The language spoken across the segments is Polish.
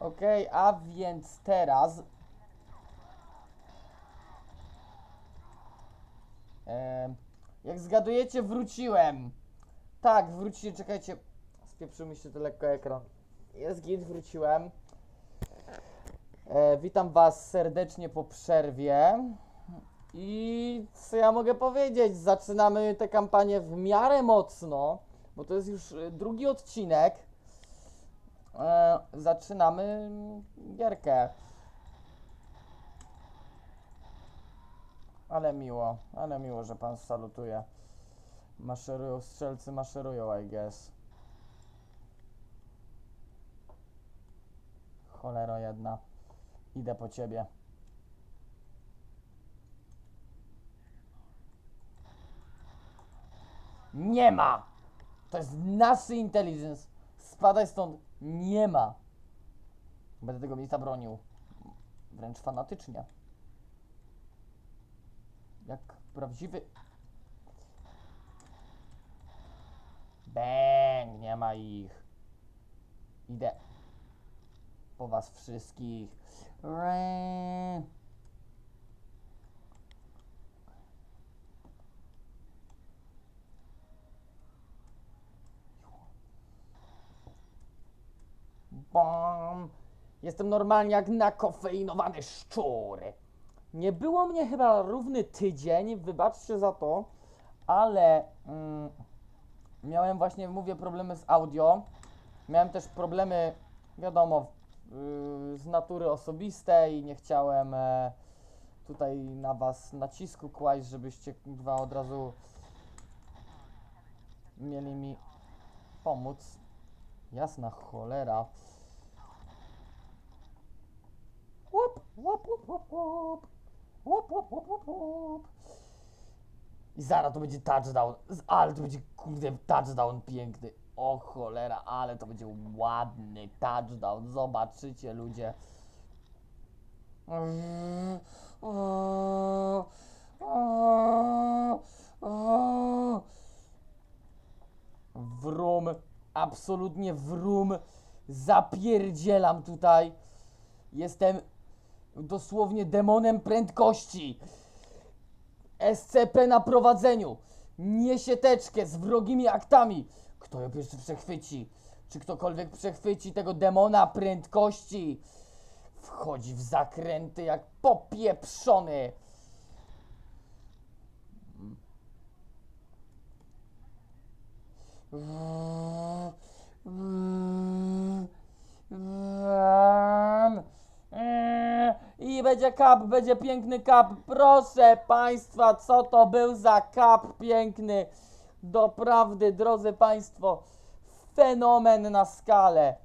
Okej, a więc teraz. Em, jak zgadujecie, wróciłem. Tak, wróciłem, czekajcie. Spieprzył mi się to lekko ekran. Jest git, wróciłem. E, witam Was serdecznie po przerwie. I co ja mogę powiedzieć? Zaczynamy tę kampanię w miarę mocno, bo to jest już e, drugi odcinek. E, zaczynamy gierkę. Ale miło, ale miło, że pan salutuje. Maszerują, strzelcy maszerują, I guess. Cholero jedna. Idę po ciebie. Nie ma! To jest nasz intelligence. Spadaj stąd. Nie ma. Będę tego miejsca bronił. Wręcz fanatycznie. Jak prawdziwy. Bang! Nie ma ich. Idę. Po was wszystkich. Ree. Jestem normalnie jak nakofeinowany szczur. Nie było mnie chyba równy tydzień, wybaczcie za to, ale mm, miałem właśnie, mówię, problemy z audio. Miałem też problemy, wiadomo, yy, z natury osobistej. Nie chciałem e, tutaj na was nacisku kłaść, żebyście dwa od razu mieli mi pomóc. Jasna cholera. Łup, łup, łup, łup. Łup, łup, łup, łup, łup. I zaraz to będzie touchdown. Ale to będzie kurde touchdown piękny. O cholera, ale to będzie ładny touchdown. Zobaczycie ludzie. Wrum, absolutnie wrum. Zapierdzielam tutaj. Jestem dosłownie demonem prędkości. SCP na prowadzeniu. Niesie teczkę z wrogimi aktami. Kto ją pierwszy przechwyci? Czy ktokolwiek przechwyci tego demona prędkości? Wchodzi w zakręty jak popieprzony. I będzie kap, będzie piękny kap. Proszę Państwa, co to był za kap piękny? Doprawdy, drodzy Państwo, fenomen na skalę.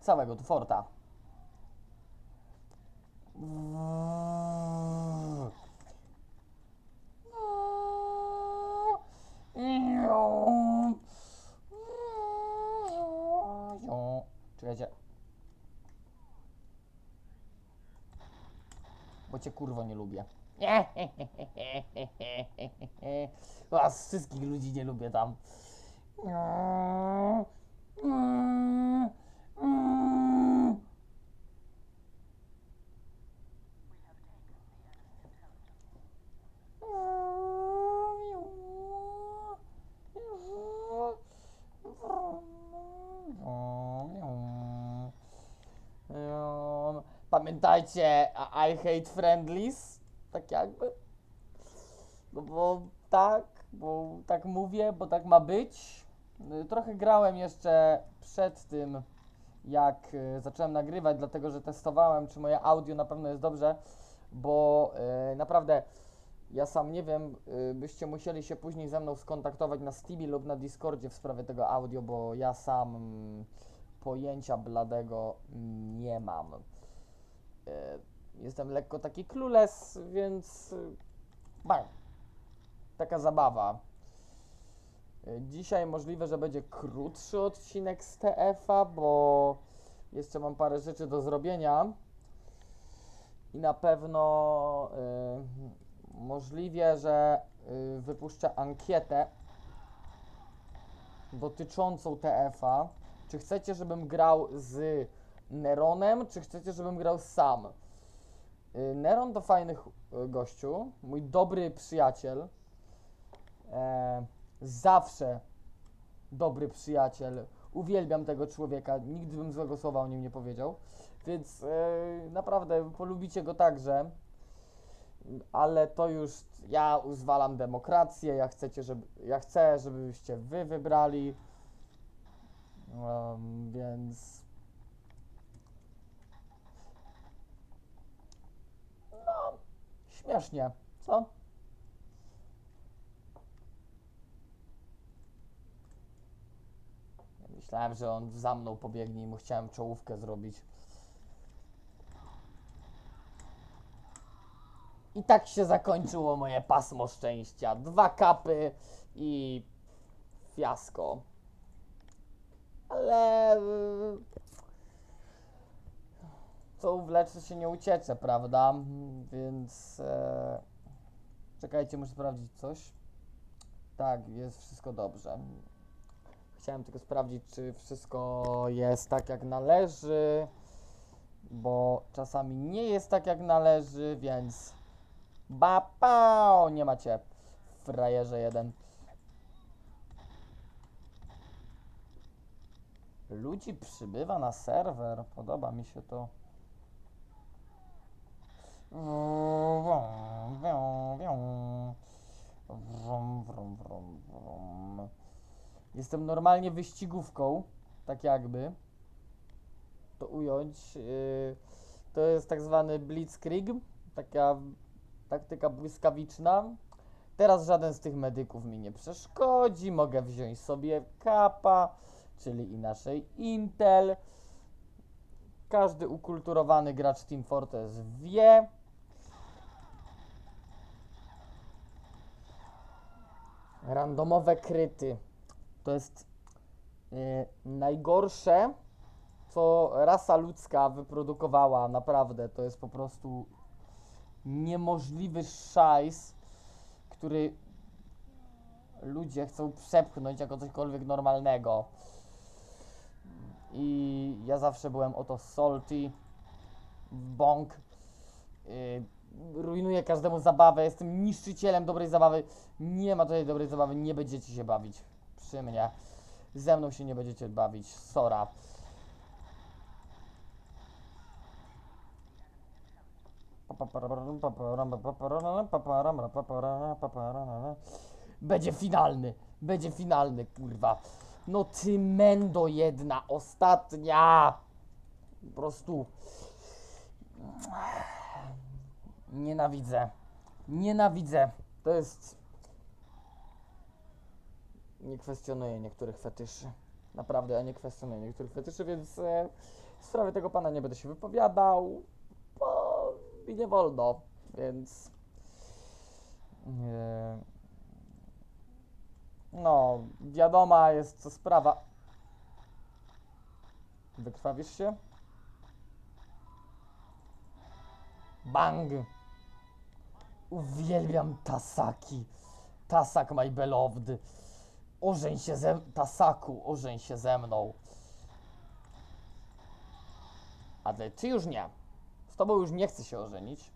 Całego tu forta. Czekajcie. Bo cię kurwo nie lubię. Was wszystkich ludzi nie lubię tam. Um, Pamiętajcie, I hate friendlies, tak jakby. No bo tak, bo tak mówię, bo tak ma być. Y, Trochę grałem jeszcze przed tym, jak y, zacząłem nagrywać, dlatego że testowałem, czy moje audio na pewno jest dobrze, bo y, naprawdę ja sam nie wiem, y, byście musieli się później ze mną skontaktować na Steamie lub na Discordzie w sprawie tego audio, bo ja sam pojęcia bladego nie mam. Y, Jestem lekko taki clueless, więc y, bang. Taka zabawa. Y, Dzisiaj możliwe, że będzie krótszy odcinek z TF-a, bo jeszcze mam parę rzeczy do zrobienia. I na pewno y, możliwe, że y, wypuszczę ankietę dotyczącą TF-a. Czy chcecie, żebym grał z Neronem, czy chcecie, żebym grał sam? Y, Neron to fajny y, gościu, mój dobry przyjaciel. E, zawsze dobry przyjaciel. Uwielbiam tego człowieka, nigdy bym złego słowa o nim nie powiedział. Więc e, naprawdę polubicie go także. Ale to już ja uzwalam demokrację. Ja, chcecie, żeby, ja chcę, żebyście wy wybrali. Em, więc. No, śmiesznie, co? Myślałem, że on za mną pobiegnie i mu chciałem czołówkę zrobić. I tak się zakończyło moje pasmo szczęścia. Dwa kapy i fiasko. Ale y, co uwlecze się nie uciecze, prawda? Więc e, czekajcie, muszę sprawdzić coś. Tak, jest wszystko dobrze. Chciałem tylko sprawdzić, czy wszystko jest tak jak należy, bo czasami nie jest tak jak należy, więc bapao, nie macie frajerze jeden. Ludzi przybywa na serwer, podoba mi się to. Jestem normalnie wyścigówką, tak jakby to ująć. Yy, to jest tak zwany blitzkrieg, taka taktyka błyskawiczna. Teraz żaden z tych medyków mi nie przeszkodzi, mogę wziąć sobie kapa, czyli i naszej Intel. Każdy ukulturowany gracz Team Fortress wie, randomowe kryty. To jest yy, najgorsze, co rasa ludzka wyprodukowała. Naprawdę, to jest po prostu niemożliwy szajs, który ludzie chcą przepchnąć jako cośkolwiek normalnego. I ja zawsze byłem o to salty, bąk. Yy, rujnuję każdemu zabawę, jestem niszczycielem dobrej zabawy. Nie ma tutaj dobrej zabawy, nie będziecie się bawić przy mnie. Ze mną się nie będziecie bawić, sora. Będzie finalny, będzie finalny, kurwa. No ty mendo jedna, ostatnia. Po prostu. Nienawidzę. Nienawidzę. To jest. Nie kwestionuję niektórych fetyszy. Naprawdę, ja nie kwestionuję niektórych fetyszy, więc e, w sprawie tego pana nie będę się wypowiadał, bo mi nie wolno, więc. E, no, wiadoma jest to sprawa. Wykrwawisz się? Bang! Uwielbiam Tasaki. Tasak my beloved. Ożeń się ze... Tasaku, ożeń się ze mną. Ale ty już nie. Z tobą już nie chcę się ożenić.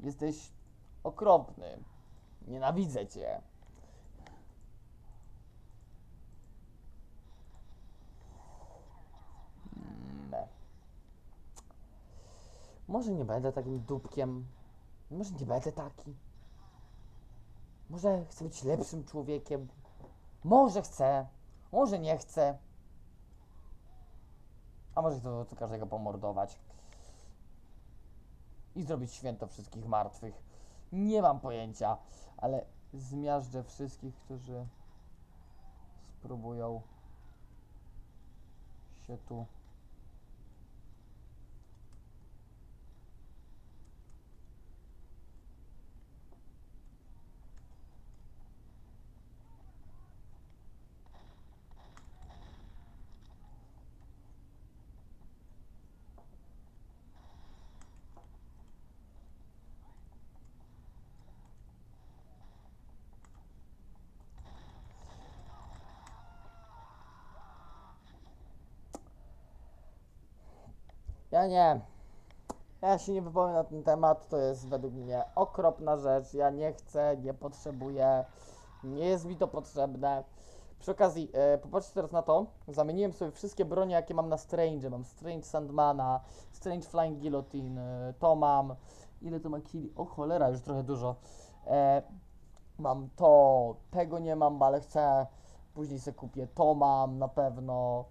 Jesteś okropny. Nienawidzę cię. Mm. Może nie będę takim dupkiem. Może nie będę taki. Może chcę być lepszym człowiekiem. Może chcę. Może nie chcę. A może chcę to każdego pomordować. I zrobić święto wszystkich martwych. Nie mam pojęcia, ale zmiażdżę wszystkich, którzy spróbują się tu Ja nie. Ja się nie wypowiem na ten temat, to jest według mnie okropna rzecz. Ja nie chcę, nie potrzebuję, nie jest mi to potrzebne. Przy okazji, e, popatrzcie teraz na to. Zamieniłem sobie wszystkie bronie, jakie mam na Strange. Mam Strange Sandmana, Strange Flying Guillotine, e, to mam. Ile to ma killi? O cholera, już trochę dużo. E, mam to, tego nie mam, ale chcę. Później sobie kupię to mam na pewno.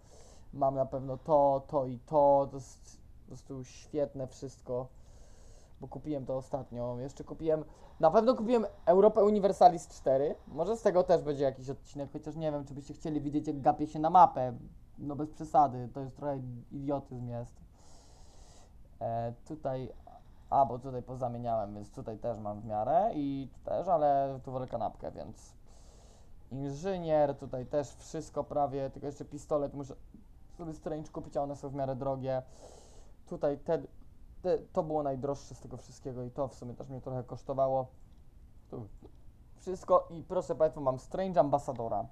Mam na pewno to, to i to. To jest prostu świetne wszystko. Bo kupiłem to ostatnio. Jeszcze kupiłem. Na pewno kupiłem Europę Universalis 4. Może z tego też będzie jakiś odcinek, chociaż nie wiem, czy byście chcieli widzieć, jak gapię się na mapę. No bez przesady, to jest trochę idiotyzm jest. E, tutaj. A, bo tutaj pozamieniałem, więc tutaj też mam w miarę i tu też, ale tu wolę kanapkę, więc. Inżynier, tutaj też wszystko prawie, tylko jeszcze pistolet muszę sobie strange kupić, a one są w miarę drogie. Tutaj te, te, to było najdroższe z tego wszystkiego i to w sumie też mnie trochę kosztowało. Tu wszystko i proszę Państwa, mam Strange Ambassadora.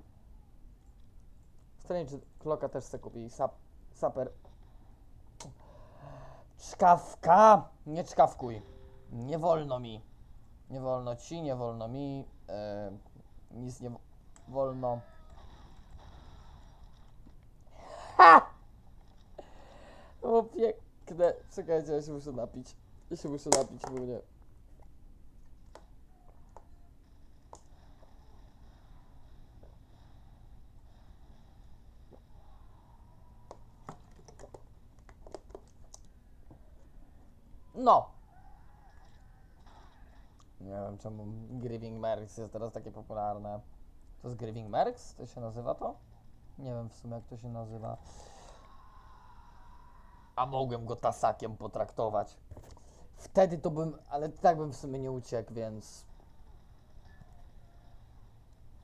Strange Clocka też chcę kupić i sap, Saper. Czkawka! Nie czkawkuj. Nie wolno mi. Nie wolno ci, nie wolno mi. e, nic nie wo- wolno. Ha! O piękne. Czekajcie, ja się muszę napić. Ja się muszę napić, bo nie. No. Nie wiem czemu Grieving Mercs jest teraz takie popularne. To jest Grieving Mercs? To się nazywa to? Nie wiem w sumie jak to się nazywa. A mogłem go tasakiem potraktować. Wtedy to bym, ale tak bym w sumie nie uciekł, więc.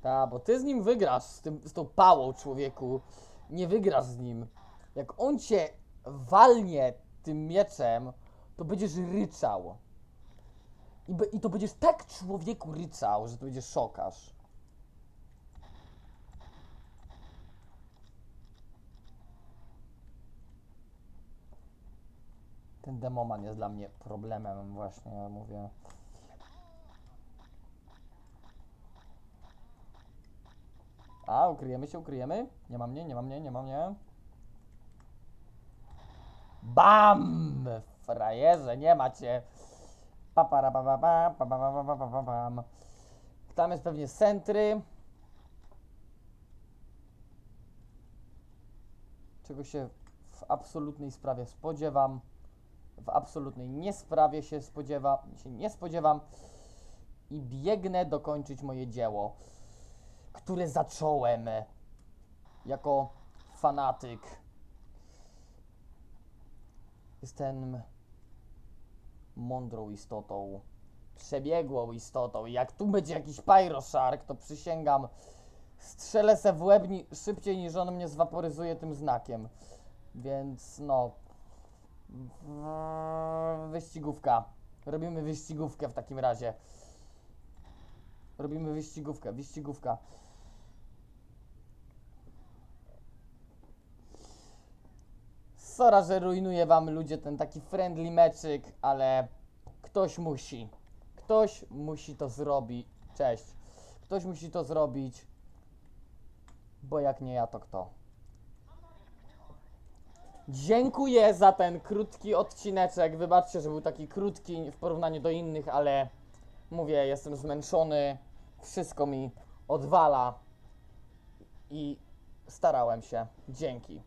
Ta, bo ty z nim wygrasz, z, tym, z tą pałą człowieku. Nie wygrasz z nim. Jak on cię walnie tym mieczem, to będziesz ryczał. I, be, I to będziesz tak człowieku ryczał, że to będzie szokasz. ten demoman jest dla mnie problemem właśnie, ja mówię. A, ukryjemy się, ukryjemy. Nie ma mnie, nie ma mnie, nie ma mnie. BAM! Frajerze, nie macie. Tam jest pewnie sentry. Czego się w absolutnej sprawie spodziewam. W absolutnej niesprawie się spodziewa, się nie spodziewam. I biegnę dokończyć moje dzieło, które zacząłem jako fanatyk. Jestem mądrą istotą, przebiegłą istotą. Jak tu będzie jakiś Pyroshark, to przysięgam, strzelę se w łeb szybciej niż on mnie zwaporyzuje tym znakiem. Więc no. W- Wyścigówka. Robimy wyścigówkę w takim razie. Robimy wyścigówkę, wyścigówka. Sora, że rujnuje wam ludzie ten taki friendly meczyk, ale ktoś musi. Ktoś musi to zrobić. Cześć. Ktoś musi to zrobić. Bo jak nie ja, to kto? Dziękuję za ten krótki odcineczek. Wybaczcie, że był taki krótki w porównaniu do innych, ale mówię, jestem zmęczony. Wszystko mi odwala. I starałem się. Dzięki.